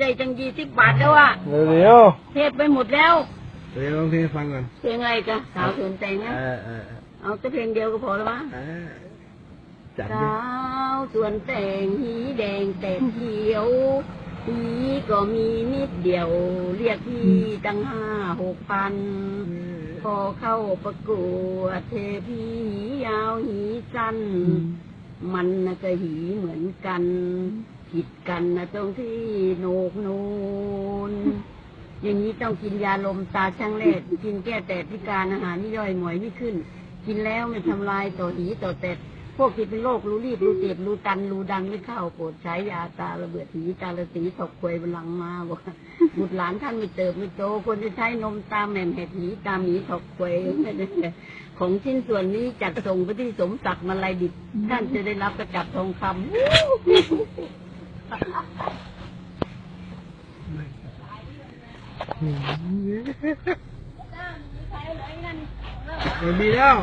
ใจจังยี่สิบบาทแล้วอะเดี๋ยวเทปไปหมดแล้วเดี๋ยวลองเพลงให้ฟังก่อนเพลงอะไรกะสาวเถื่อนแต่งนะเออเออเออเอาแต่เพลงเดียวก็พอแล้วมั้ง เออจัดสดิาวส่วนแต่งหีแดงแต่เขียวหีก็มีนิดเดียว เรียกพี่ตั้งห้าหกพัน พอเข้าประกวดเทพีหียาวหีสั้น มันน่ะก็หีเหมือนกัน ผิดกันนะตรงที่โหนกนูน อย่างนี้ต้องกินยาลมตาช่างเล็ดกินแก้แต่พิการอาหารนี่ย่อยหมวยไม่ขึ้น กินแล้วไม่ทำลายต่อหีต่อแต่พวกที่เป็นโรครูรีบรูเตียบรูตันรูดันไม่เข้าโปรดใช้ยาตาระเบิดหีตาละสีถกควยบนหลังมาบอกว่าบุตรหลานท่านไม่เติบไม่โตควรจะใช้นมตาแหม่มเห็ดหีตาหมีถกควยของชิ้นส่วนนี้จัดส่งไปที่สมศักดิ์มาลายดิบท่านจะได้รับกระจับทองคำ ไม่มีแล้ว